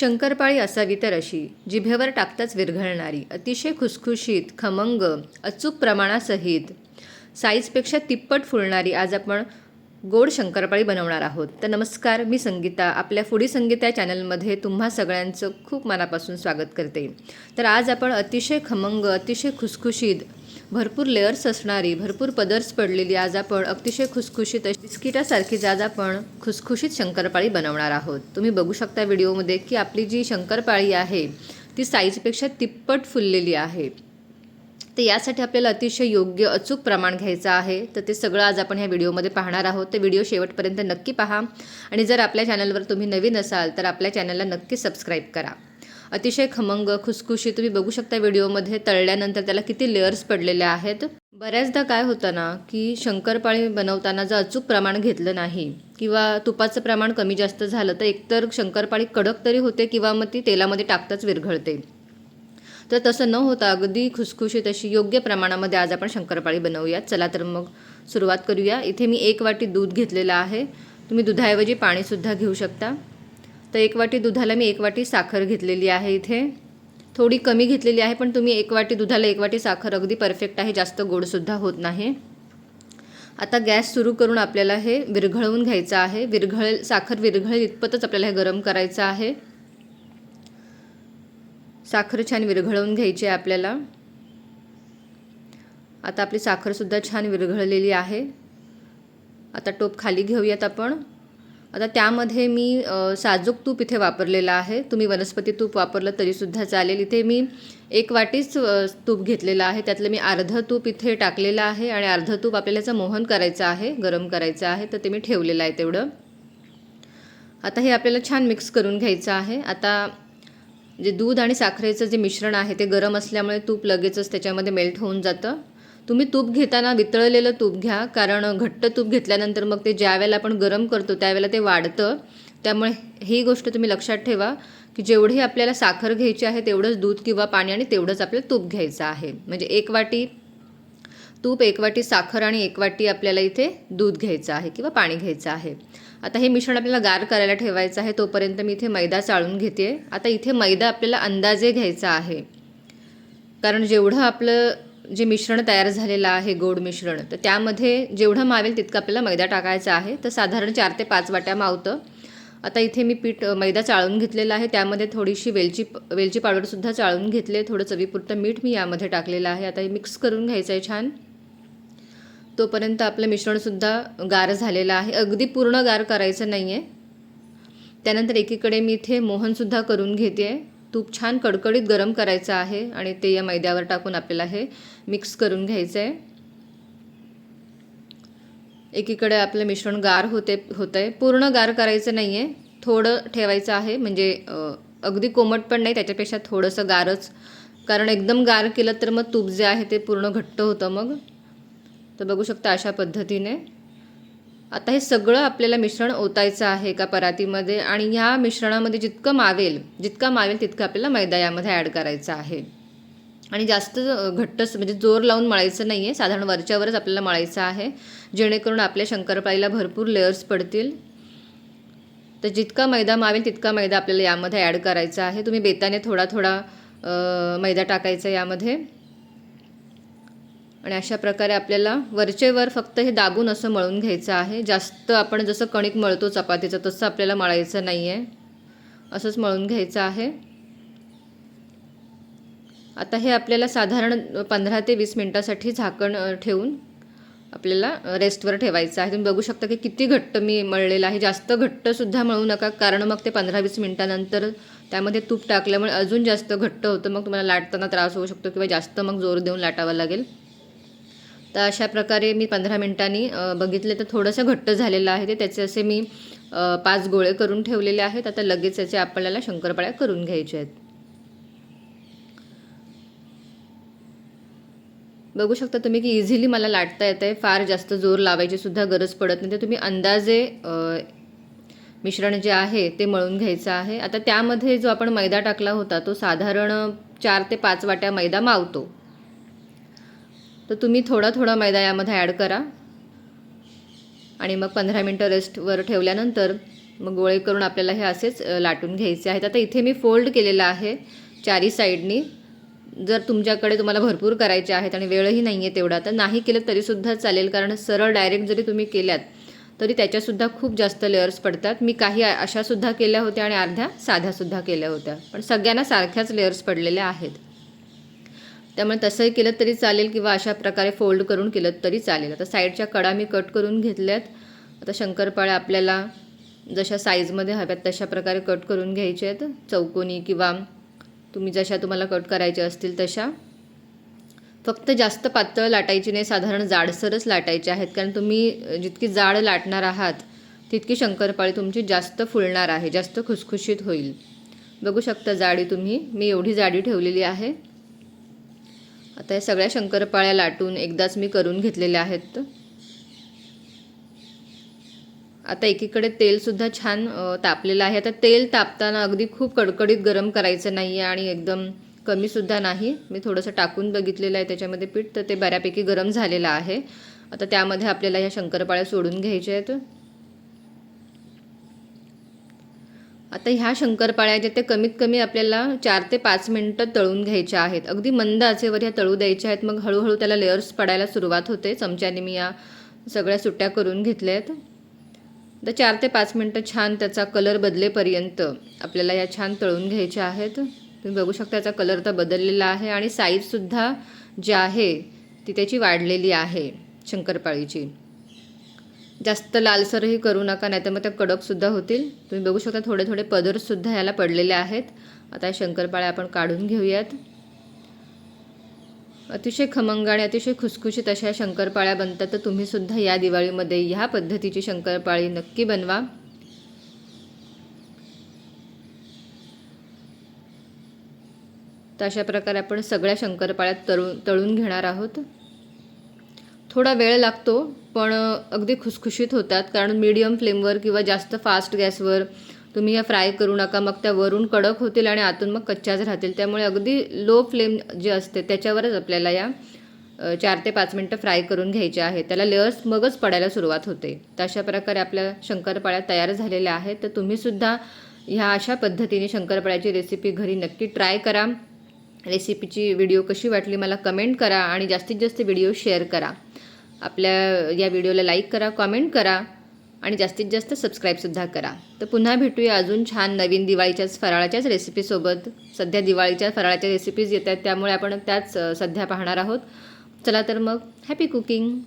शंकरपाळी असावी तर अशी जिभेवर टाकताच विरघळणारी अतिशय खुसखुशीत खमंग अचूक प्रमाणासहित साईजपेक्षा तिप्पट फुलणारी आज आपण गोड शंकरपाळी बनवणार आहोत. तर नमस्कार मी संगीता. आपल्या फुडी संगीता या चॅनलमध्ये तुम्हा सगळ्यांचं खूप मनापासून स्वागत करते. तर आज आपण अतिशय खमंग अतिशय खुसखुशीत भरपूर लेअर्स असणारी भरपूर पदर्स पडलेली आज आपण अतिशय खुसखुशीत अशी बिस्किटासारखीच आज आपण खुसखुशीत शंकरपाळी बनवणार आहोत. तुम्ही बघू शकता व्हिडिओमध्ये की आपली जी शंकरपाळी आहे ती साईजपेक्षा तिप्पट फुललेली आहे. तर यासाठी आपल्याला अतिशय योग्य अचूक प्रमाण घ्यायचं आहे. तर ते सगळं आज आपण ह्या व्हिडिओमध्ये पाहणार आहोत. तर व्हिडिओ शेवटपर्यंत नक्की पहा. आणि जर आपल्या चॅनलवर तुम्ही नवीन असाल तर आपल्या चॅनलला नक्की सबस्क्राईब करा. अतिशय खमंग खुसखुशी तुम्ही बघू शकता व्हिडिओमध्ये तळल्यानंतर त्याला किती लेअर्स पडलेले आहेत. बऱ्याचदा काय होतं ना की शंकरपाळी बनवताना जर अचूक प्रमाण घेतलं नाही किंवा तुपाचं प्रमाण कमी जास्त झालं तर एकतर शंकरपाळी कडक तरी होते किंवा मग ती तेलामध्ये टाकताच विरघळते. तर तसं न होता अगदी खुसखुशीत अशी योग्य प्रमाणामध्ये आज आपण शंकरपाळी बनवूयात. चला तर मग सुरुवात करूया. इथे मी एक वाटी दूध घेतलेलं आहे. तुम्ही दुधाऐवजी पाणीसुद्धा घेऊ शकता. तर एक वाटी दुधाला मी एक वाटी साखर घेतलेली आहे इथे. थोडी कमी घेतलेली आहे पण तुम्ही एक वाटी दुधाला एक वाटी साखर अगदी परफेक्ट आहे जास्त गोडसुद्धा होत नाही. आता गॅस सुरू करून आपल्याला हे विरघळवून घ्यायचं आहे. विरघळेल साखर विरघळेल इतपतच आपल्याला हे गरम करायचं आहे. साखर छान विरघळवून घ्यायची आहे आपल्याला. आता आपली साखरसुद्धा छान विरघळलेली आहे. आता टोप खाली घेऊयात आपण. आता त्यामध्ये मी साजूक तूप इथे वापरलेलं आहे. तुम्ही वनस्पती तूप वापरलं तरीसुद्धा चालेल. इथे मी एक वाटीच तूप घेतलेलं आहे. त्यातलं मी अर्धं तूप इथे टाकलेलं आहे आणि अर्धं तूप आपल्याला याचं मोहन करायचं आहे गरम करायचं आहे तर ते मी ठेवलेलं आहे तेवढं. आता हे आपल्याला छान मिक्स करून घ्यायचं आहे. आता जे दूध आणि साखरेचं जे मिश्रण आहे ते गरम असल्यामुळे तूप लगेचच त्याच्यामध्ये मेल्ट होऊन जातं. तुम्ही तूप घेताना वितळलेलं तूप घ्या कारण घट्ट तूप घेतल्यानंतर मग ते ज्यावेळेला आपण गरम करतो त्यावेळेला ते वाढतं. त्यामुळे ही गोष्ट तुम्ही लक्षात ठेवा की जेवढी आपल्याला साखर घ्यायची आहे तेवढंच दूध किंवा पाणी आणि तेवढंच आपल्याला तूप घ्यायचं आहे. म्हणजे एक वाटी तूप एक वाटी साखर आणि एक वाटी आपल्याला इथे दूध घ्यायचं आहे किंवा पाणी घ्यायचं आहे. आता हे मिश्रण आपल्याला गार करायला ठेवायचं आहे तोपर्यंत मी इथे मैदा चाळून घेते. आता इथे मैदा आपल्याला अंदाजे घ्यायचा आहे. कारण जेवढं आपलं जे मिश्रण तयार झालेलं आहे गोड मिश्रण तर त्यामध्ये जेवढं मावेल तितकं आपल्याला मैदा टाकायचा आहे. तर साधारण चार ते पाच वाट्या मावतं. आता इथे मी पीठ मैदा चाळून घेतलेला आहे. त्यामध्ये थोडीशी वेलची वेलची पावडरसुद्धा चाळून घेतले. थोडं चवीपुरतं मीठ मी यामध्ये टाकलेलं आहे. आता हे मिक्स करून घ्यायचं आहे छान. तोपर्यंत आपलं मिश्रणसुद्धा गार झालेलं आहे. अगदी पूर्ण गार करायचं नाही आहे त्यानंतर एकीकडे मी इथे मोहनसुद्धा करून घेते आहे तूप छान कडकडीत गरम करायचं आहे आणि ते या मैद्यावर टाकून आपल्याला हे मिक्स करून घ्यायचं आहे एकीकडे आपलं मिश्रण गार होते होतं आहे पूर्ण गार करायचं नाही आहे थोडं ठेवायचं आहे. म्हणजे अगदी कोमट पण नाही त्याच्यापेक्षा थोडंसं गारच. कारण एकदम गार केलं तर मग तूप जे आहे ते पूर्ण घट्ट होतं मग. तर बघू शकता अशा पद्धतीने. आता हे सगळं आपल्याला मिश्रण ओतायचं आहे एका परातीमध्ये आणि ह्या मिश्रणामध्ये जितकं मावेल जितका मावेल तितकं आपल्याला मैदा यामध्ये ॲड करायचा आहे. आणि जास्त घट्टच म्हणजे जोर लावून मळायचं नाही आहे साधारण वरच्यावरच आपल्याला मळायचं आहे. जेणेकरून आपल्या शंकरपाळीला भरपूर लेअर्स पडतील. तर जितका मैदा मावेल तितका मैदा आपल्याला यामध्ये ॲड करायचा आहे. तुम्ही बेताने थोडा थोडा मैदा टाकायचा यामध्ये. आणि अशा प्रकारे आपल्याला वरचे वर फक्त हे दाबून असं मळून घ्यायचं आहे. जास्त आपण जसं कणिक मळतो चपातीचं तसं आपल्याला मळायचं नाही आहे असंच मळून घ्यायचं आहे. आता हे आपल्याला साधारण पंधरा ते वीस मिनटासाठी झाकण ठेवून आपल्याला रेस्टवर ठेवायचं आहे. तुम्ही बघू शकता की किती घट्ट मी मळलेलं आहे. जास्त घट्टसुद्धा मळू नका कारण मग ते पंधरा वीस मिनटानंतर त्यामध्ये तूप टाकल्यामुळे अजून जास्त घट्ट होतं. मग तुम्हाला लाटताना त्रास होऊ शकतो किंवा जास्त मग जोर देऊन लाटावं लागेल. तर अशा प्रकारे मी पंधरा मिनटांनी बघितले तर थोडंसं घट्ट झालेलं आहे. ते त्याचे असे मी पाच गोळे करून ठेवलेले आहेत. आता लगेच याचे आपल्याला शंकरपाळ्या करून घ्यायच्या आहेत. बघू शकता तुम्ही की इझिली मला लाटता येत आहे. फार जास्त जोर लावायची सुद्धा गरज पडत नाही. तर तुम्ही अंदाजे मिश्रण जे आहे ते मळून घ्यायचं आहे. आता त्यामध्ये जो आपण मैदा टाकला होता तो साधारण चार ते पाच वाट्या मैदा मावतो. तर तुम्ही थोडा थोडा मैदा यामध्ये ॲड करा. आणि मग पंधरा मिनटं रेस्टवर ठेवल्यानंतर मग गोळे करून आपल्याला हे असेच लाटून घ्यायचे आहेत. आता इथे मी फोल्ड केलेलं आहे चारी साईडनी जर तुमच्याकडे तुम्हाला भरपूर करायचे आहेत आणि वेळही नाही आहे तेवढा तर नाही केलं तरीसुद्धा चालेल. कारण सरळ डायरेक्ट जरी तुम्ही केल्यात तरी त्याच्यासुद्धा खूप जास्त लेअर्स पडतात. मी काही अशासुद्धा केल्या होत्या आणि अर्ध्या साध्यासुद्धा केल्या होत्या. पण सगळ्यांना सारख्याच लेअर्स पडलेल्या आहेत. त्यामुळे तसंही केलं तरी चालेल किंवा अशा प्रकारे फोल्ड करून केलं तरी चालेल. आता साईडच्या कडा मी कट करून घेतल्यात. आता शंकरपाळ्या आपल्याला जशा साईजमध्ये हव्यात तशा प्रकारे कट करून घ्यायचे आहेत. चौकोनी किंवा तुम्ही जशा तुम्हाला कट करायच्या असतील तशा. फक्त जास्त पातळ लाटायची नाही साधारण जाडसरच लाटायचे आहेत. कारण तुम्ही जितकी जाड लाटणार आहात तितकी शंकरपाळी तुमची जास्त फुलणार आहे जास्त खुसखुशीत होईल. बघू शकता जाडी तुम्ही. मी एवढी जाडी ठेवलेली आहे. आता या सगळ्या शंकरपाळ्या लाटून एकदाच मी करून घेतलेल्या आहेत. आता एकीकडे तेलसुद्धा छान तापलेलं आहे. आता तेल तापताना अगदी खूप कडकडीत गरम करायचं नाही आहे आणि एकदम कमीसुद्धा नाही. मी थोडंसं टाकून बघितलेलं आहे त्याच्यामध्ये पीठ तर ते बऱ्यापैकी गरम झालेलं आहे. आता त्यामध्ये आपल्याला ह्या शंकरपाळ्या सोडून घ्यायच्या आहेत. आता ह्या शंकरपाळ्या ज्या त्या कमीत कमी आपल्याला चार ते पाच मिनटं तळून घ्यायच्या आहेत. अगदी मंद आचेवर ह्या तळू द्यायच्या आहेत. मग हळूहळू त्याला लेअर्स पडायला सुरुवात होते. चमच्याने मी या सगळ्या सुट्ट्या करून घेतल्या आहेत तर चार ते पाच मिनटं छान त्याचा कलर बदलेपर्यंत आपल्याला या छान तळून घ्यायच्या आहेत. तुम्ही बघू शकता याचा कलर तर बदललेला आहे आणि साईजसुद्धा जी आहे ती त्याची वाढलेली आहे शंकरपाळीची. जास्त लालसरही करू नका नाही तर मग त्या कडकसुद्धा होतील. तुम्ही बघू शकता थोडे थोडे पदरसुद्धा याला पडलेले आहेत. आता शंकरपाळ्या आपण काढून घेऊयात. अतिशय खमंग आणि अतिशय खुसखुशीत अशा शंकरपाळ्या बनतात तर तुम्हीसुद्धा या दिवाळीमध्ये ह्या पद्धतीची शंकरपाळी नक्की बनवा. तर अशा प्रकारे आपण सगळ्या शंकरपाळ्यात तळून तळून घेणार आहोत. थोडा वेळ लागतो. पण अगदी खुसखुशीत होतात. कारण मीडियम फ्लेमवर किंवा जास्त फास्ट गॅसवर तुम्ही या फ्राय करू नका. मग त्या वरून कडक होतील आणि आतून मग कच्च्याच राहतील. त्यामुळे अगदी लो फ्लेम जे असते त्याच्यावरच आपल्याला या चार ते पाच मिनटं फ्राय करून घ्यायचे आहेत त्याला लेअर्स मगच पडायला सुरुवात होते. तर अशा प्रकारे आपल्या शंकरपाळ्या तयार झालेल्या आहेत. तर तुम्हीसुद्धा ह्या अशा पद्धतीने शंकरपाळ्याची रेसिपी घरी नक्की ट्राय करा. रेसिपीची व्हिडिओ कशी वाटली मला कमेंट करा आणि जास्तीत जास्त व्हिडिओ शेअर करा. आपल्या या व्हिडिओला लाईक करा कॉमेंट करा आणि जास्तीत जास्त सबस्क्राईबसुद्धा करा. तर पुन्हा भेटूया अजून छान नवीन दिवाळीच्याच फराळाच्याच रेसिपीसोबत सध्या दिवाळीच्या फराळाच्या रेसिपीज येत आहेत त्यामुळे आपण त्याच सध्या पाहणार आहोत. चला तर मग हॅपी कुकिंग